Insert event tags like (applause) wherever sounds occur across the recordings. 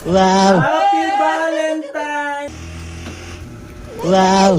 Wow! Happy Valentine! Wow!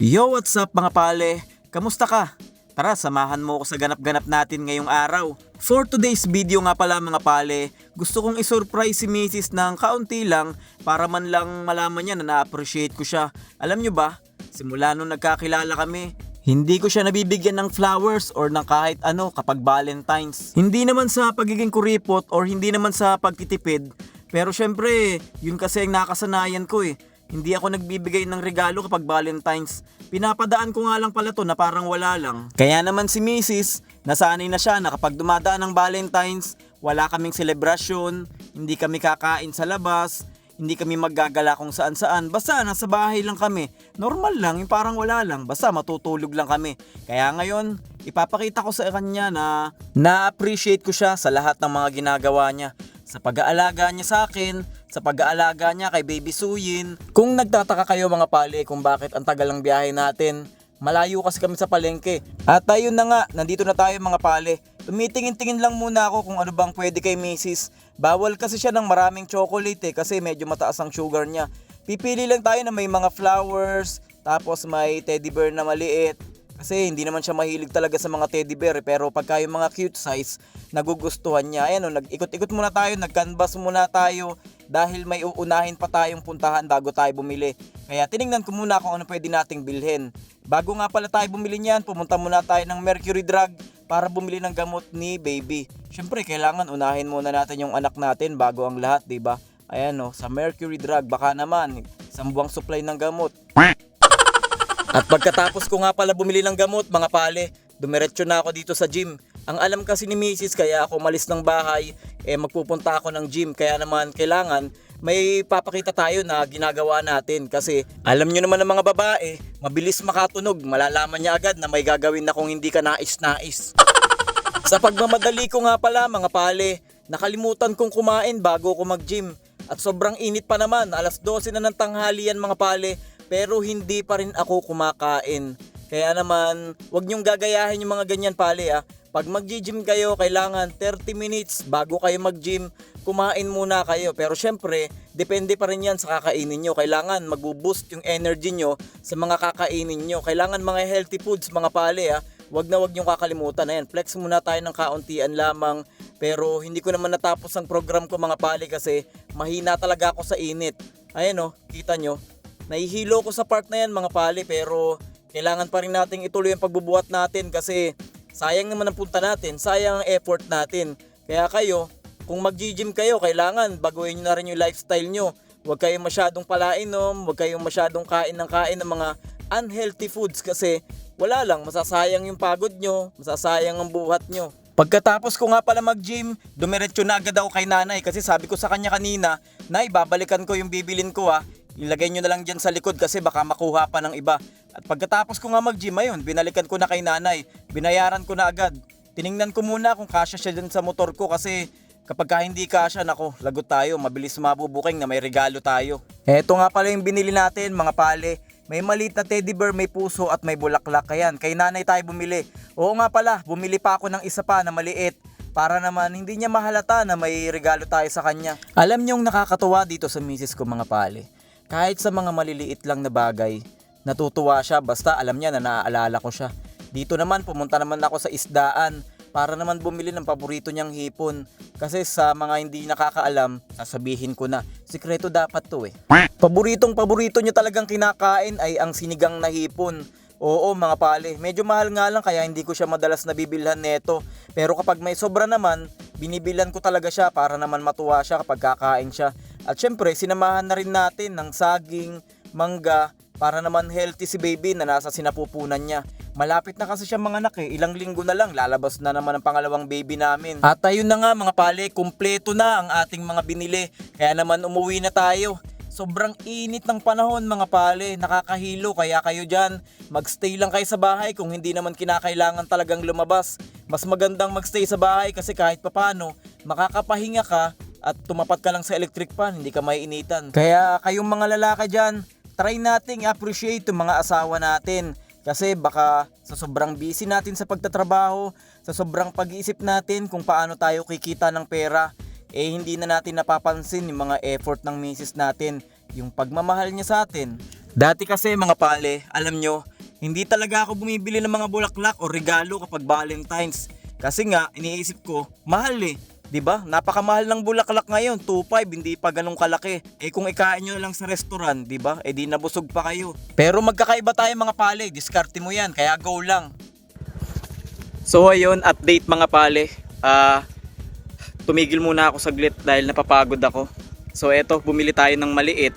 Yo, what's up mga pale? Kamusta ka? Tara, samahan mo ako sa ganap-ganap natin ngayong araw. For today's video nga pala mga pale, gusto kong isurprise si Mrs. ng kaunti lang para man lang malaman niya na na-appreciate ko siya. Alam nyo ba, simula nung nagkakilala kami, hindi ko siya nabibigyan ng flowers or ng kahit ano kapag Valentine's. Hindi naman sa pagiging kuripot or hindi naman sa pagtitipid, pero syempre, yun kasi ang nakasanayan ko eh. Hindi ako nagbibigay ng regalo kapag Valentine's. Pinapadaan ko nga lang pala to na parang wala lang. Kaya naman si Mrs. Nasanay na siya na kapag dumadaan ng Valentine's, wala kaming selebrasyon, hindi kami kakain sa labas, hindi kami maggagala kung saan saan. Basta nasa bahay lang kami. Normal lang, yung parang wala lang. Basta matutulog lang kami. Kaya ngayon, ipapakita ko sa kanya na na-appreciate ko siya sa lahat ng mga ginagawa niya. Sa pag-aalaga niya sa akin, sa pag-aalaga niya kay Baby Suyin. Kung nagtataka kayo mga pali kung bakit ang tagal ng biyahe natin, malayo kasi kami sa palengke. At ayun na nga, nandito na tayo mga pali. Tumitingin-tingin lang muna ako kung ano bang pwede kay Mrs. Bawal kasi siya ng maraming chocolate eh, kasi medyo mataas ang sugar niya. Pipili lang tayo na may mga flowers, tapos may teddy bear na maliit. Kasi hindi naman siya mahilig talaga sa mga teddy bear eh, pero pagka yung mga cute size, nagugustuhan niya. Ayan o, nag-ikot-ikot muna tayo, nag-canvas muna tayo dahil may uunahin pa tayong puntahan bago tayo bumili. Kaya tiningnan ko muna kung ano pwede nating bilhin. Bago nga pala tayo bumili niyan, pumunta muna tayo ng Mercury Drug para bumili ng gamot ni baby. Siyempre, kailangan unahin muna natin yung anak natin bago ang lahat, 'di ba? Ayan o, sa Mercury Drug, baka naman, isang buwang supply ng gamot. At pagkatapos ko nga pala bumili ng gamot, mga pale, dumiretso na ako dito sa gym. Ang alam kasi ni Mrs. kaya ako malis ng bahay, eh magpupunta ako ng gym. Kaya naman kailangan may papakita tayo na ginagawa natin. Kasi alam nyo naman ng mga babae, mabilis makatunog. Malalaman niya agad na may gagawin na kung hindi ka nais-nais. Sa pagmamadali ko nga pala mga pale, nakalimutan kong kumain bago ako mag-gym. At sobrang init pa naman, alas 12 na ng tanghalian mga pale, pero hindi pa rin ako kumakain. Kaya naman, wag niyong gagayahin yung mga ganyan pale ah. Pag mag-gym kayo, kailangan 30 minutes bago kayo mag-gym, kumain muna kayo. Pero syempre, depende pa rin yan sa kakainin nyo. Kailangan mag-boost yung energy nyo sa mga kakainin nyo. Kailangan mga healthy foods, mga pale ah. Wag na wag niyong kakalimutan. Ayan, flex muna tayo ng kauntian lamang. Pero hindi ko naman natapos ang program ko mga pale kasi mahina talaga ako sa init. Ayan oh, kita nyo. Nahihilo ko sa part na yan mga pale pero kailangan pa rin nating ituloy ang pagbubuhat natin kasi sayang naman ang punta natin, sayang ang effort natin. Kaya kayo, kung mag-gym kayo, kailangan baguhin nyo na rin yung lifestyle nyo. Huwag kayong masyadong palainom, huwag kayong masyadong kain ng kain ng mga unhealthy foods kasi wala lang, masasayang yung pagod nyo, masasayang ang buhat nyo. Pagkatapos ko nga pala mag-gym, dumiretso na agad ako kay nanay kasi sabi ko sa kanya kanina, Nay, babalikan ko yung bibilin ko ha. Ilagay nyo na lang dyan sa likod kasi baka makuha pa ng iba. At pagkatapos ko nga mag-gym ayun, binalikan ko na kay nanay. Binayaran ko na agad. Tiningnan ko muna kung kasya siya dyan sa motor ko kasi kapag ka hindi kasya, nako, lagot tayo. Mabilis mabubuking na may regalo tayo. Eto nga pala yung binili natin, mga pale. May maliit na teddy bear, may puso at may bulaklak. Ayan, kay nanay tayo bumili. Oo nga pala, bumili pa ako ng isa pa na maliit para naman hindi niya mahalata na may regalo tayo sa kanya. Alam niyong nakakatuwa dito sa misis ko mga pale. Kahit sa mga maliliit lang na bagay, natutuwa siya basta alam niya na naaalala ko siya. Dito naman pumunta naman ako sa isdaan para naman bumili ng paborito niyang hipon. Kasi sa mga hindi nakakaalam, sasabihin ko na, sikreto dapat to eh. Paboritong paborito niya talagang kinakain ay ang sinigang na hipon. Oo mga pale, medyo mahal nga lang kaya hindi ko siya madalas nabibilhan neto. Pero kapag may sobra naman, binibilan ko talaga siya para naman matuwa siya kapag kakain siya. At syempre, sinamahan na rin natin ng saging, mangga, para naman healthy si baby na nasa sinapupunan niya. Malapit na kasi siya mga anak eh. Ilang linggo na lang, lalabas na naman ang pangalawang baby namin. At ayun na nga mga pale, kumpleto na ang ating mga binili. Kaya naman umuwi na tayo. Sobrang init ng panahon mga pale, nakakahilo kaya kayo dyan, magstay lang kayo sa bahay kung hindi naman kinakailangan talagang lumabas. Mas magandang magstay sa bahay kasi kahit papano, makakapahinga ka at tumapat ka lang sa electric fan, hindi ka maiinitan. Kaya kayong mga lalaki dyan, try nating appreciate yung mga asawa natin. Kasi baka sa sobrang busy natin sa pagtatrabaho, sa sobrang pag-iisip natin kung paano tayo kikita ng pera, eh hindi na natin napapansin yung mga effort ng misis natin, yung pagmamahal niya sa atin. Dati kasi mga pale, alam nyo, hindi talaga ako bumibili ng mga bulaklak o regalo kapag Valentine's. Kasi nga, iniisip ko, mahal eh. 'Di ba? Napakamahal ng bulaklak ngayon, 2.5, hindi pa ganun kalaki. Eh kung ikain nyo lang sa restaurant, 'di ba? Eh di nabusog pa kayo. Pero magkakaiba tayo mga pale, diskarte mo 'yan, kaya go lang. So ayun, update mga pale. Ah, tumigil muna ako saglit dahil napapagod ako. So eto, bumili tayo ng maliit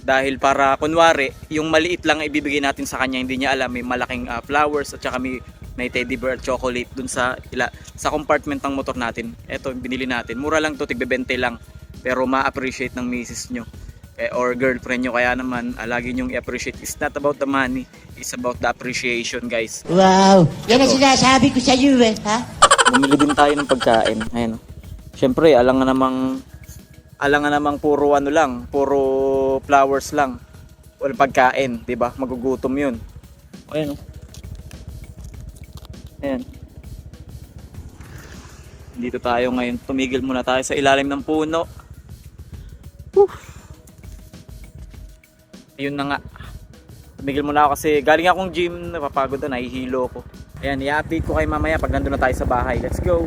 dahil para kunwari, yung maliit lang ang ibibigay natin sa kanya, hindi niya alam may malaking ah, flowers at saka may may teddy bear at chocolate dun sa ila, sa compartment ng motor natin. Eto, binili natin. Mura lang to, tigbebente lang. Pero ma-appreciate ng misis nyo eh, or girlfriend nyo. Kaya naman, ah, lagi nyong i-appreciate. It's not about the money. It's about the appreciation, guys. Wow! Yan ang sinasabi ko sa iyo eh, ha? Bumili din tayo ng pagkain. Ayan. oh. Siyempre, alang nga namang alang nga namang puro ano lang, puro flowers lang. Wala pagkain, 'di ba? Magugutom 'yun. Ayan. oh. Ayan. Dito tayo ngayon. Tumigil muna tayo sa ilalim ng puno. Whew. Ayun na nga. Tumigil muna ako kasi galing akong gym, napapagod na, nahihilo ko. Ayan, i-update ko kay mamaya pag nandun na tayo sa bahay. Let's go!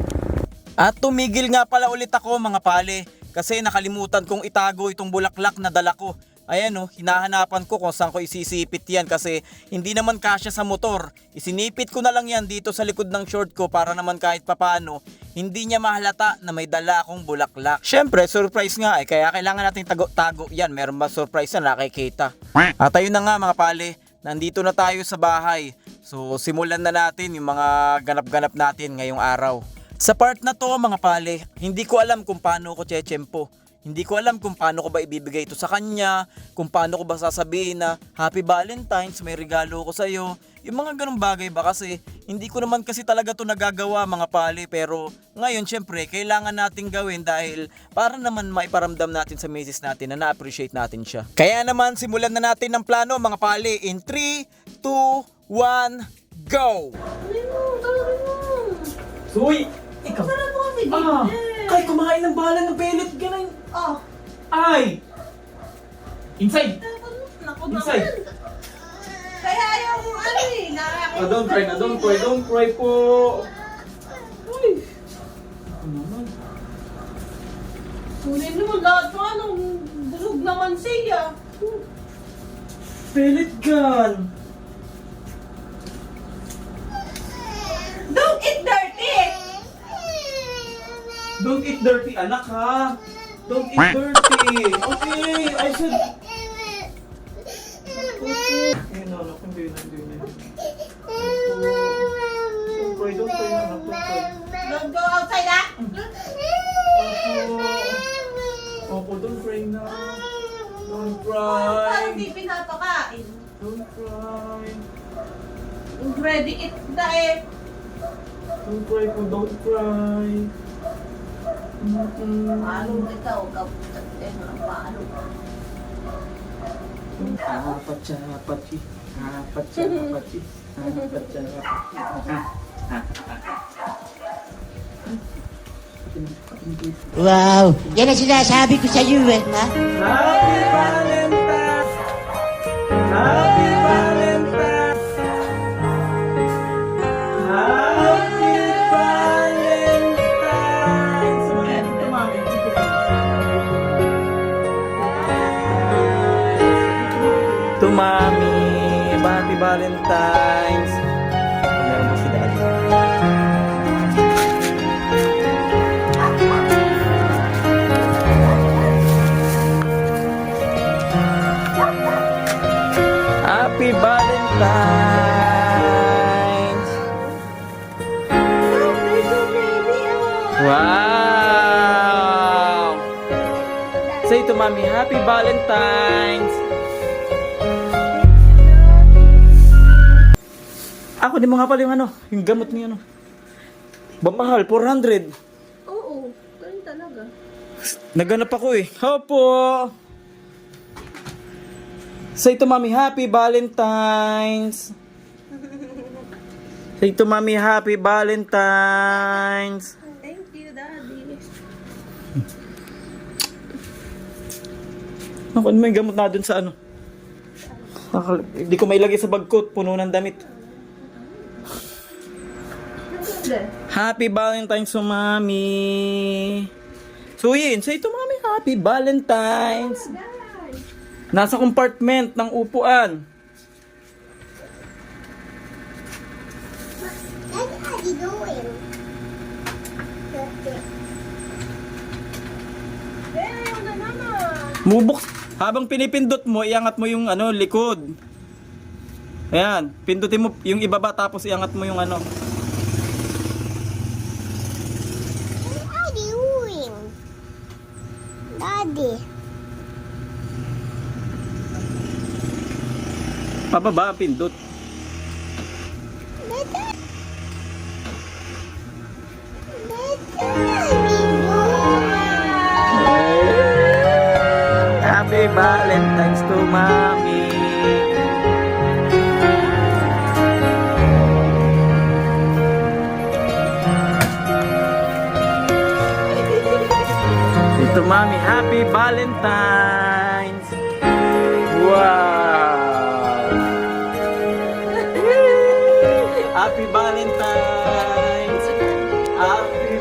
At tumigil nga pala ulit ako mga pale kasi nakalimutan kong itago itong bulaklak na dala ko. Ayan oh, hinahanapan ko kung saan ko isisipit yan kasi hindi naman kasya sa motor. Isinipit ko na lang yan dito sa likod ng short ko para naman kahit papano hindi niya mahalata na may dala akong bulaklak. Syempre, surprise nga eh, kaya kailangan natin tago-tago yan. Meron ba surprise na nakikita? At ayun na nga mga pale, nandito na tayo sa bahay. So simulan na natin yung mga ganap-ganap natin ngayong araw. Sa part na to mga pale, hindi ko alam kung paano ko chechempo. Hindi ko alam kung paano ko ba ibibigay ito sa kanya, kung paano ko ba sasabihin na Happy Valentine's, may regalo ko sa'yo. Yung mga ganong bagay ba kasi hindi ko naman kasi talaga to nagagawa mga pale pero ngayon syempre kailangan nating gawin dahil para naman maiparamdam natin sa misis natin na na-appreciate natin siya. Kaya naman simulan na natin ng plano mga pale in 3, 2, 1, go! Suy! Ikaw! Sarap mo kasi Ah! Kay kumain ng bala ng pellet ganun! Oh, Ay! Inside! naku Inside. naman. Kaya yung ano eh. Oh, don't cry na, don't cry, don't cry po! Uy! Ano naman? Kunin mo lahat ng ano, busog naman siya. Pellet gun! Don't eat dirty! (laughs) Don't eat dirty, anak ha! Don't eat dirty! Okay, I said... Ayun na, anak, na, hindi na. Don't cry, don't cry, anak, don't cry. Don't go outside ah! Opo, Opo, don't cry na. Don't Parang cry. di pinapakain. Don't cry. Ready eat na eh. Don't cry po, don't cry. Paano ikaw? Kaputat eh, paano? Apat siya, apat siya. Apat siya, apat siya. Apat siya, apat siya. Wow! Yan ang sinasabi ko sa iyo eh, ha? Happy Valentine's! Happy to mommy, Happy Valentine's! Ako, di mo nga pala yung ano, yung gamot niya ano. Bamahal, 400. Oo, ganun talaga. Naganap ako eh. Opo! Say to mommy, Happy Valentine's! Say to Mami, Happy Valentine's! Thank you, Daddy. Ako, ano may gamot na dun sa ano? Nakal- Hindi ko mailagay sa bag ko, puno ng damit. Happy Valentine's to Mami! Suyin, say to Mami, Happy Valentine's! Nasa compartment ng upuan. What are you doing? Eh, ayaw na naman. Mubuks. Habang pinipindot mo, iangat mo yung ano, likod. Ayan, pindutin mo yung ibaba tapos iangat mo yung ano. What are you doing? Daddy. Pababa, pindot. Happy Valentine's to Mami. Ito Mami, Happy Valentine's. Wow. Happy Valentine's. Happy